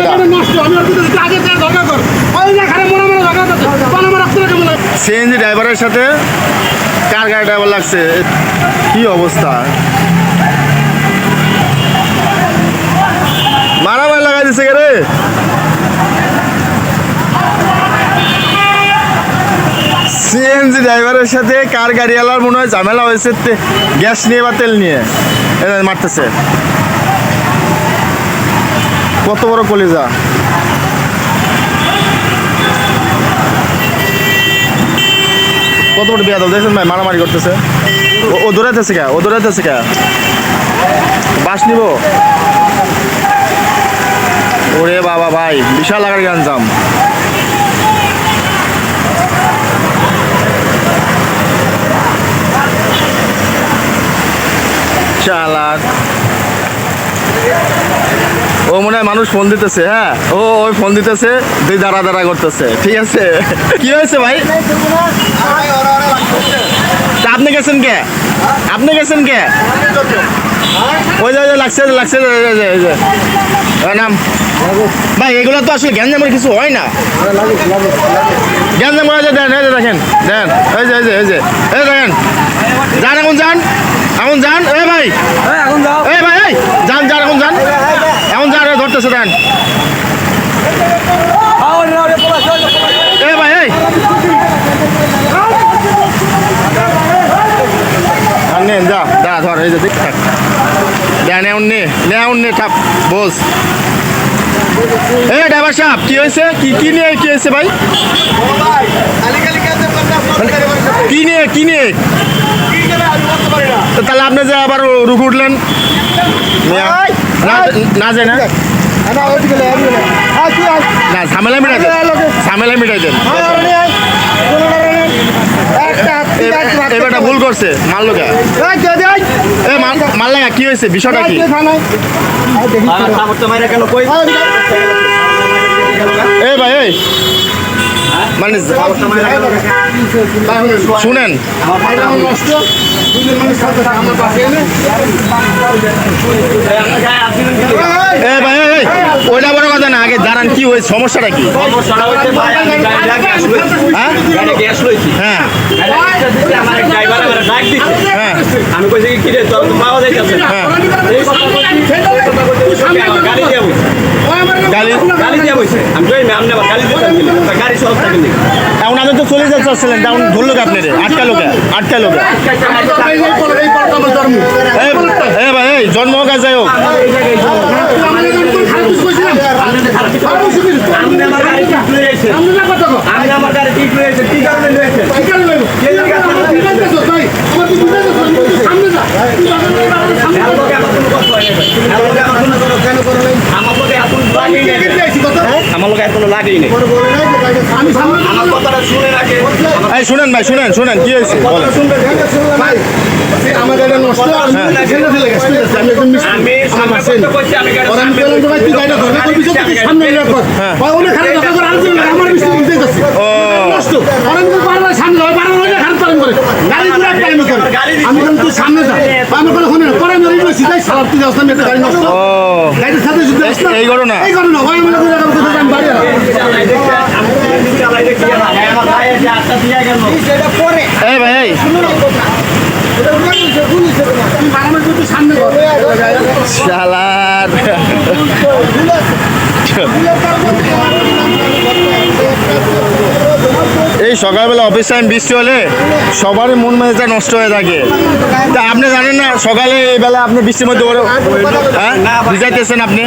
এটা। সিএনজি ড্রাইভারের সাথে কার গাড়ি ড্রাইভার লাগছে? কি অবস্থা? মারামারি লাগাই দিছে কে রে? সিএনজি ড্রাইভারের সাথে কার গাড়িওয়ালার মনে হয় ঝামেলা হয়েছে গ্যাস নিয়ে বা তেল নিয়ে? মারতেছে। কত বড় কলিজা? কত বড় বিয়া দাও দেখছেন ভাই, মারামারি করতেছে। ও- দৌড়াইতেছে কে? ও দৌড়াইতেছে কে? বাস নিব? ওরে বাবা ভাই, বিশাল আকার গাঞ্জাম চালাক। ও মনে হয় মানুষ ফোন দিতেছে হ্যাঁ? ও ওই ফোন দিতেছে, দুই দাঁড়া দাঁড়া করতেছে, ঠিক আছে? কি হয়েছে ভাই? আপনি গেছেন কে? আপনি গেছেন কে? ওই যে লাগছে লাগছে নাম। ভাই, এগুলো তো আসলে গ্যাঞ্জামের কিছু হয় না। যে দেন, এই যে দেখেন, দেন এই যে এই যে এই যে দেখেন। যান এখন, যান এ ভাই এখন যাও এই ভাই এই যান যান এখন যান এখন যান এই ধরতেছে দেন এ ভাই এই আর নেন যা যা ধর এই যে দেখ। থাক দেন এমন নে নে এমন নে ঠাপ এই ড্রাইভার সাহেব কি হয়েছে? কি কি নিয়ে কি হয়েছে ভাই? কি নিয়ে কি নিয়ে? তো তাহলে আপনি যে আবার রুখ উঠলেন। না না যায় না। না ঝামেলা মিটাই দেন। ঝামেলা মিটাই দেন। করছে? মারলো কে এ মার- মারলে কি হয়েছে বিষয়টা কি? এ ভাই এই মানে শুনেন। এ ভাই ওইটা বড় কথা না আগে দাঁড়ান কি হয়েছে সমস্যাটা কি? হ্যাঁ? হ্যাঁ। হ্যাঁ আমি কইছি কি কিরে তোর তো পাওয়া যাইতাছে না হ্যাঁ এই কথা কইছি এই কথা কইছি গাড়ি দিয়া বইছে গালি গাড়ি দিয়া বইছে আমি কই আমি আমনে আবার গাড়ি দিতাম কি তা গাড়ি সব থাকে নি এখন আপনি তো চলে যাচ্ছেন তেমন ধরলো কে আপনাদের রে আটকা লোকে আটকা লোকে। এই এ ভাই এই জন্ম হোক আর যাই হোক। আমার গাড়ি ঠিক লই আইছে আমনে আমার গাড়ি ঠিক লই আইছে কি কারণে লই আইছে এর লগে আমার কোনো কষ্ট হয় না এর লগে আমার কোনো আমার লগে এখন লাগেই নাই আমার লগে এখন লাগেই নাই আমার কথাটা শুনে রাখে আমার এই শুনেন ভাই শুনেন শুনেন কি হয়েছে বলেন আমাদের এটা নষ্ট আমি এখানে ফেলে গেছি ঠিক আছে, আমি একদম মিস আমি আমার সামনে মারছেন। কথা কইছি আমি গাড়ি ওরা আমি বললাম যে ভাই তুই গাড়িটা ধরে করবি তো তুই সামনে এলে কর। ভাই ওনে খারাপ দেখা করে আনছি না, আমার মিষ্টি খারাপ পালন করে। গাড়ি ঘুরে একটা টাইমে করে। আমি বললাম সামনে যা। আমি শোনে পরে আমি গাড়ি নষ্ট। গাড়ির সাথে। এই ঘটনা? এই ঘটনা। ভাই আমি বললাম, এরকম কথা আমি বাড়ি এলাম। এই ভাই এই। শালার। এই সকালবেলা অফিস টাইম বৃষ্টি হলে সবারই মন মেজাজটা নষ্ট হয়ে থাকে। তা আপনি জানেন না সকালে এই বেলা আপনি বৃষ্টির মধ্যে হ্যাঁ ভিজাইতেছেন আপনি?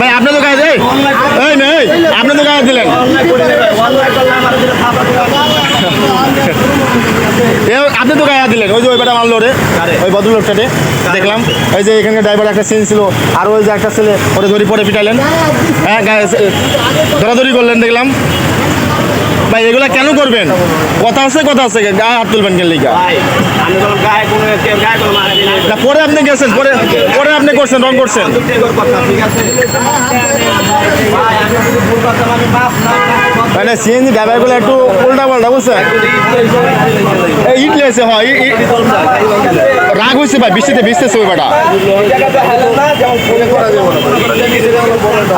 ভাই আপনার তো দেয় এই মেয়ে এই, আপনি তো গায়ে দিলেন। আপনি তো গায়ে দিলেন। ওই যে ওই বেটা মারলো রে ওই ভদ্রলোকটাতে দেখলাম। এই যে এখানে ড্রাইভার একটা সিন ছিল। আর ওই যে একটা ছেলে ওরে ধরি পরে পিটালেন হ্যাঁ ধরাধরি করলেন দেখলাম। ভাই এগুলা কেন করবেন? কথা আছে কথা আছে গায়ে হাত তুলবেন কেন লিগা? ভাই আমি যখন গায়ে কোনো কেউ গায়ে কোনো মারা দিই পরে আপনি গেছেন পরে পরে আপনি করছেন রং করছেন। মানে সিএনজি ড্রাইভারগুলো একটু উল্টা পাল্টা বুঝছেন? এই ইট লেছে হয় রাগ হয়েছে ভাই বৃষ্টিতে ভিজতেছে ওই বেটা।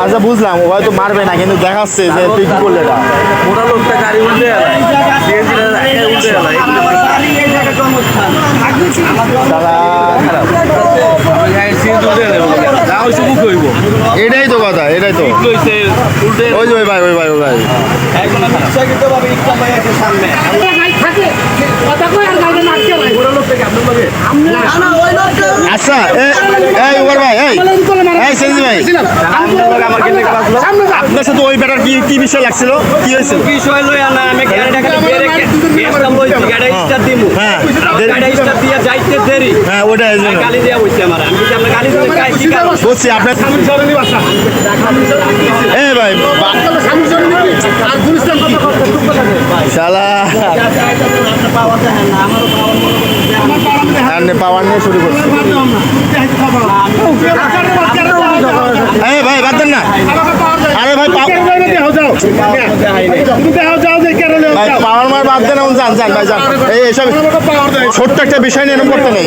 আচ্ছা বুঝলাম ও হয়তো মারবে না কিন্তু দেখাচ্ছে যে তুই কি করলে এটা। মোটা লোকটা গাড়ি হইব এটাই তো কথা এটাই তো। উল্টে ওই যে ওই ভাই ওই ভাই ওই ভাই ইচ্ছাকৃতভাবে ইচ্ছা পাই আছে সামনে আচ্ছা এ- এই ওর ভাই এই এই সেন্সি ভাই আপনার সাথে ওই বেটার কি কি বিষয় লাগছিল কি হয়েছিল বিষয় লইয়া না আমি খালি বেরে গেছলাম বইছি গাড়ি স্টার্ট দিমু হ্যাঁ। গাড়ি স্টার্ট দিয়া দেরি। হ্যাঁ ওটা এই জন্য। গালি দেয়া হইছে আমার। আমি বলছি, আপনার গালি দিলে কি কারণ? বুঝছি আপনার এ ভাই শালা। আর নে পাওয়ার নিয়ে শুরু করছি। এই ভাই বাদ দেন না। আরে ভাই পাও- ভাই পাওয়ার মার বাদ দেন এখন যান যান ভাই যান। এই এসব ছোট্ট একটা বিষয় নিয়ে এরকম করতে নেই।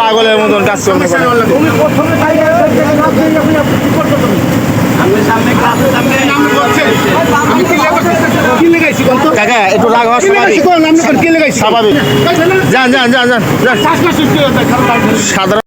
পাগলের মতন কাজ কাকা একটু রাগ হওয়া স্বাভাবিক। যান যান যান যান সাধারণ